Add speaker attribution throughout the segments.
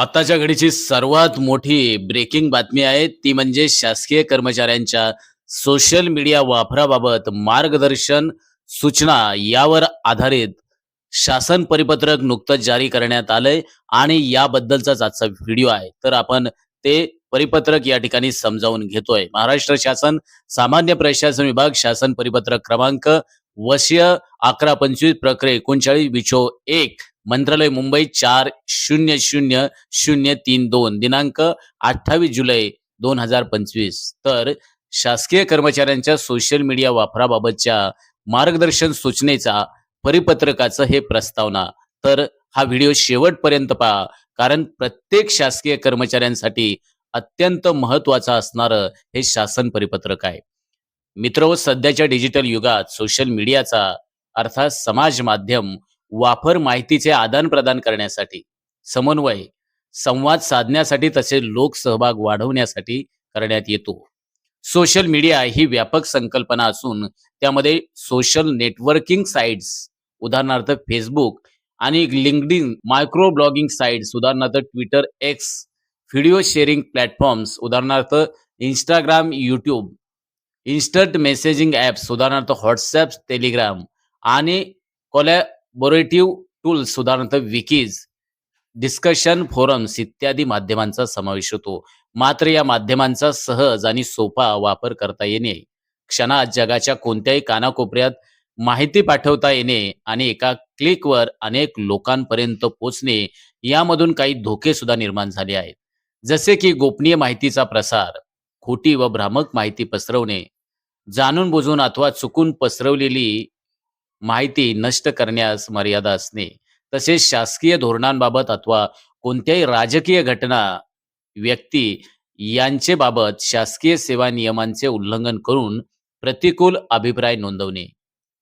Speaker 1: आताच्या घडीची सर्वात मोठी ब्रेकिंग बातमी आहे. ती म्हणजे शासकीय कर्मचाऱ्यांच्या सोशल मीडिया वापराबाबत मार्गदर्शन सूचना यावर आधारित शासन परिपत्रक नुकतंच जारी करण्यात आलंय आणि याबद्दलचाच आजचा व्हिडिओ आहे. तर आपण ते परिपत्रक या ठिकाणी समजावून घेतोय. महाराष्ट्र शासन सामान्य प्रशासन विभाग शासन परिपत्रक क्रमांक वशीय अकरा पंचवीस प्रक्रिया एकोणचाळीस विचो एक. मंत्रालय मुंबई चार शून्य शून्य शून्य तीन दोन दिनांक अठ्ठावीस जुलै दोन हजार पंचवीस. तर शासकीय कर्मचाऱ्यांच्या सोशल मीडिया वापराबाबतच्या मार्गदर्शन सूचनेचा परिपत्रकाचं हे प्रस्तावना. तर हा व्हिडिओ शेवटपर्यंत पहा कारण प्रत्येक शासकीय कर्मचाऱ्यांसाठी अत्यंत महत्वाचं असणारं हे शासन परिपत्रक आहे. मित्र सध्याच्या डिजिटल युगात सोशल मीडियाचा अर्थात समाज माध्यम वापर माहितीचे आदान प्रदान करण्यासाठी समन्वय संवाद साधण्यासाठी तसेच लोकसहभाग वाढवण्यासाठी करण्यात येतो. सोशल मीडिया ही व्यापक संकल्पना असून त्यामध्ये सोशल नेटवर्किंग साईट्स उदाहरणार्थ फेसबुक आणि लिंकडिन मायक्रो ब्लॉगिंग साईट्स उदाहरणार्थ Twitter X video sharing platforms उदाहरणार्थ Instagram YouTube instant messaging apps उदाहरणार्थ व्हॉट्सॲप टेलिग्राम आणि बोरेटिव्ह टूल्स उदाहरणार्थ विकीज डिस्कशन फोरम्स इत्यादी माध्यमांचा समावेश होतो. मात्र या माध्यमांचा सहज आणि सोपा वापर करता येणे क्षणात जगाच्या कोणत्याही कानाकोपऱ्यात माहिती पाठवता येणे आणि एका क्लिकवर अनेक लोकांपर्यंत पोचणे यामधून काही धोके सुद्धा निर्माण झाले आहेत. जसे की गोपनीय माहितीचा प्रसार खोटी व भ्रामक माहिती पसरवणे जाणून बुजून अथवा चुकून पसरवलेली माहिती नष्ट करण्यास मर्यादा असणे. तसेच शासकीय धोरणांबाबत अथवा कोणत्याही राजकीय घटना व्यक्ती यांचे बाबत शासकीय सेवा नियमांचे उल्लंघन करून प्रतिकूल अभिप्राय नोंदवणे.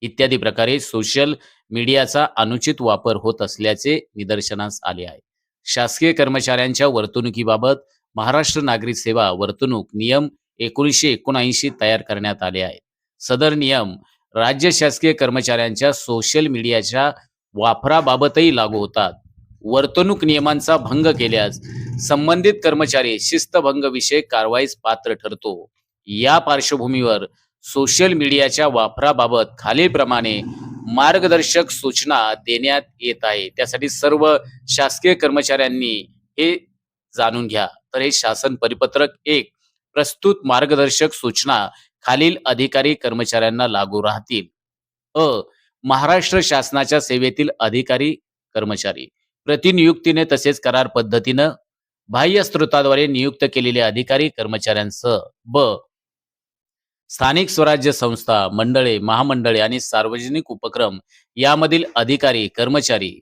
Speaker 1: इत्यादी प्रकारे सोशल मीडियाचा अनुचित वापर होत असल्याचे निदर्शनास आले आहे. शासकीय कर्मचाऱ्यांच्या वर्तणुकीबाबत महाराष्ट्र नागरिक सेवा वर्तणूक नियम एकोणीसशे एकोणऐंशी तयार करण्यात आले आहेत सदर नियम राज्य शासकीय कर्मचाऱ्यांच्या सोशल मीडियाच्या वापराबाबतही लागू होतात. वर्तणूक नियमांचा भंग केल्यास संबंधित कर्मचारी शिस्तभंग विषयक कारवाईस पात्र ठरतो. या पार्श्वभूमीवर सोशल मीडियाच्या वापराबाबत खालीलप्रमाणे मार्गदर्शक सूचना देण्यात येत आहे. त्यासाठी सर्व शासकीय कर्मचाऱ्यांनी हे जाणून घ्या. तर हे शासन परिपत्रक एक. प्रस्तुत मार्गदर्शक सूचना खालील अधिकारी कर्मचाऱ्यांना लागू राहतील. अ. महाराष्ट्र शासनाच्या सेवेतील अधिकारी कर्मचारी. प्रतिनियुक्तीने तसेच करार पद्धतीनं बाह्य स्त्रोताद्वारे नियुक्त केलेले अधिकारी कर्मचाऱ्यांसह. ब. स्थानिक स्वराज्य संस्था मंडळे महामंडळे आणि सार्वजनिक उपक्रम यामधील अधिकारी कर्मचारी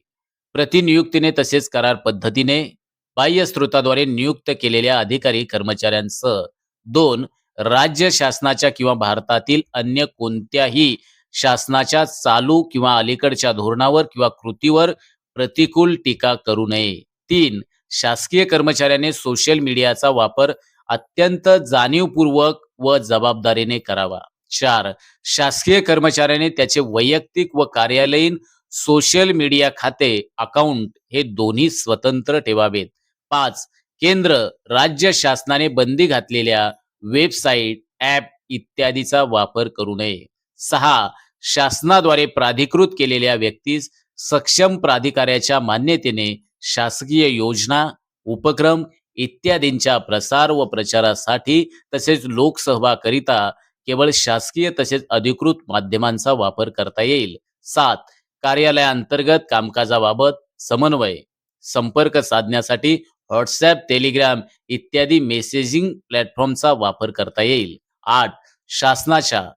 Speaker 1: प्रतिनियुक्तीने तसेच करार पद्धतीने बाह्य स्त्रोताद्वारे नियुक्त केलेल्या अधिकारी कर्मचाऱ्यांसह. दोन राज्य शासनाच्या किंवा भारतातील अन्य कोणत्याही शासनाच्या चालू किंवा अलीकडच्या धोरणावर किंवा कृतीवर प्रतिकूल टीका करू नये. तीन शासकीय कर्मचाऱ्याने सोशल मीडियाचा वापर अत्यंत जाणीवपूर्वक व जबाबदारीने करावा. चार शासकीय कर्मचाऱ्याने त्याचे वैयक्तिक व कार्यालयीन सोशल मीडिया खाते अकाउंट हे दोन्ही स्वतंत्र ठेवावेत. पाच केंद्र राज्य शासनाने बंदी घातलेल्या वेबसाईट ऍप इत्यादीचा वापर करू नये. सहा शासनाद्वारे प्राधिकृत केलेल्या व्यक्तीस सक्षम प्राधिकाऱ्याच्या मान्यतेने शासकीय योजना उपक्रम इत्यादींच्या प्रसार व प्रचारासाठी तसेच लोकसहभागाकरिता केवळ शासकीय तसेच अधिकृत माध्यमांचा वापर करता येईल. सात कार्यालयाअंतर्गत कामकाजाबाबत समन्वय संपर्क साधण्यासाठी व्हॉट्सॲप टेलिग्राम इत्यादी मेसेजिंग प्लॅटफॉर्मचा वापर करता येईल. आठ शासनाच्या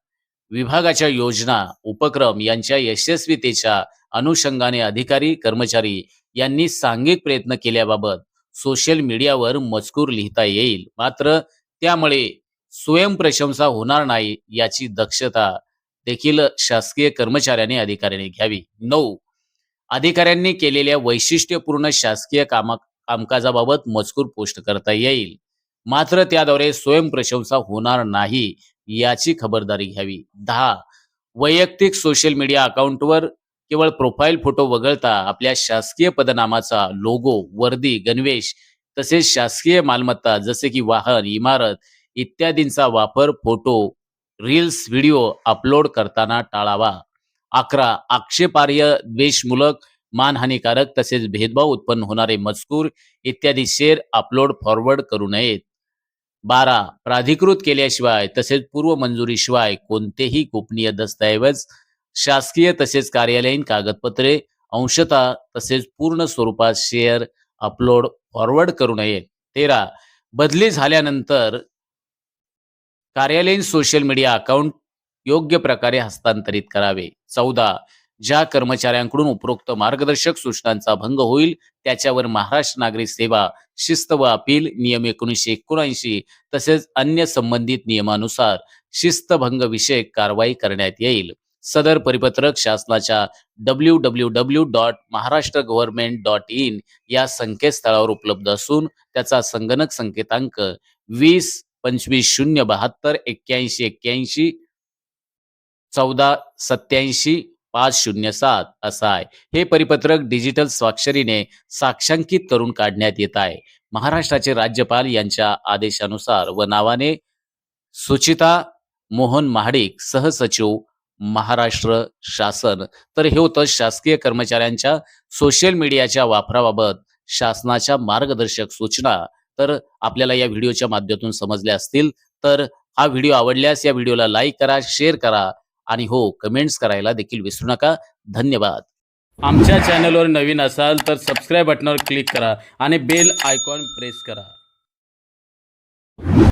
Speaker 1: विभागाच्या योजना उपक्रम यांच्या यशस्वीतेच्या अनुषंगाने अधिकारी कर्मचारी यांनी सांघिक प्रयत्न केल्याबाबत सोशल मीडियावर मजकूर लिहिता येईल. मात्र त्यामुळे स्वयंप्रशंसा होणार नाही याची दक्षता देखील शासकीय कर्मचाऱ्यांनी अधिकाऱ्यांनी घ्यावी. नऊ अधिकाऱ्यांनी केलेल्या वैशिष्ट्यपूर्ण शासकीय कामा कामकाजाबाबत मजकूर पोस्ट करता येईल. मात्र त्याद्वारे स्वयंप्रशंसा होणार नाही याची खबरदारी घ्यावी. दहा वैयक्तिक सोशल मीडिया अकाउंटवर केवळ प्रोफाईल फोटो वगळता आपल्या शासकीय पदनामाचा लोगो वर्दी गणवेश तसेच शासकीय मालमत्ता जसे की वाहन इमारत इत्यादींचा वापर फोटो रील्स व्हिडिओ अपलोड करताना टाळावा. अकरा आक्षेपार्ह द्वेषमूलक मानहानिकारक तसेच भेदभाव उत्पन्न होणारे मजकूर इत्यादी शेअर अपलोड फॉरवर्ड करू नयेत. बारा प्राधिकृत केल्याशिवाय तसेच पूर्व मंजुरीशिवाय कोणतेही गोपनीय दस्तऐवज शासकीय तसेच कार्यालयीन कागदपत्रे अंशतः तसेच पूर्ण स्वरूपात शेअर अपलोड फॉरवर्ड करू नये तेरा बदली झाल्यानंतर कार्यालयीन सोशल मीडिया अकाउंट योग्य प्रकारे हस्तांतरित करावे. चौदा ज्या कर्मचाऱ्यांकडून उपरोक्त मार्गदर्शक सूचनांचा भंग होईल त्याच्यावर महाराष्ट्र नागरिक सेवा शिस्त व अपील नियम एकोणीसशे एकोणऐंशी तसेच अन्य संबंधित नियमानुसार शिस्तभंग विषयक कारवाई करण्यात येईल. सदर परिपत्रक शासनाच्या W W W dot Maharashtra government dot in या संकेतस्थळावर उपलब्ध असून त्याचा संगणक संकेतांक वीस पंचवीस शून्य बहात्तर एक्क्याऐंशी एक्क्याऐंशी चौदा सत्याऐंशी पाच शून्य सात असा आहे. हे परिपत्रक डिजिटल स्वाक्षरीने साक्षांकित करून काढण्यात येत आहे. महाराष्ट्राचे राज्यपाल यांच्या आदेशानुसार व नावाने सुचिता मोहन महाडिक सहसचिव महाराष्ट्र शासन. तर हे होतं शासकीय कर्मचाऱ्यांच्या सोशल मीडियाच्या वापराबाबत शासनाच्या मार्गदर्शक सूचना. तर आपल्याला या व्हिडिओच्या माध्यमातून समजल्या असतील. तर हा व्हिडिओ आवडल्यास या व्हिडिओला लाईक करा शेअर करा. आणि हो कमेंट्स करायला देखील विसरू नका. धन्यवाद. आमच्या चॅनलवर नवीन असाल तर सबस्क्राईब बटनावर क्लिक करा आणि बेल आयकॉन प्रेस करा.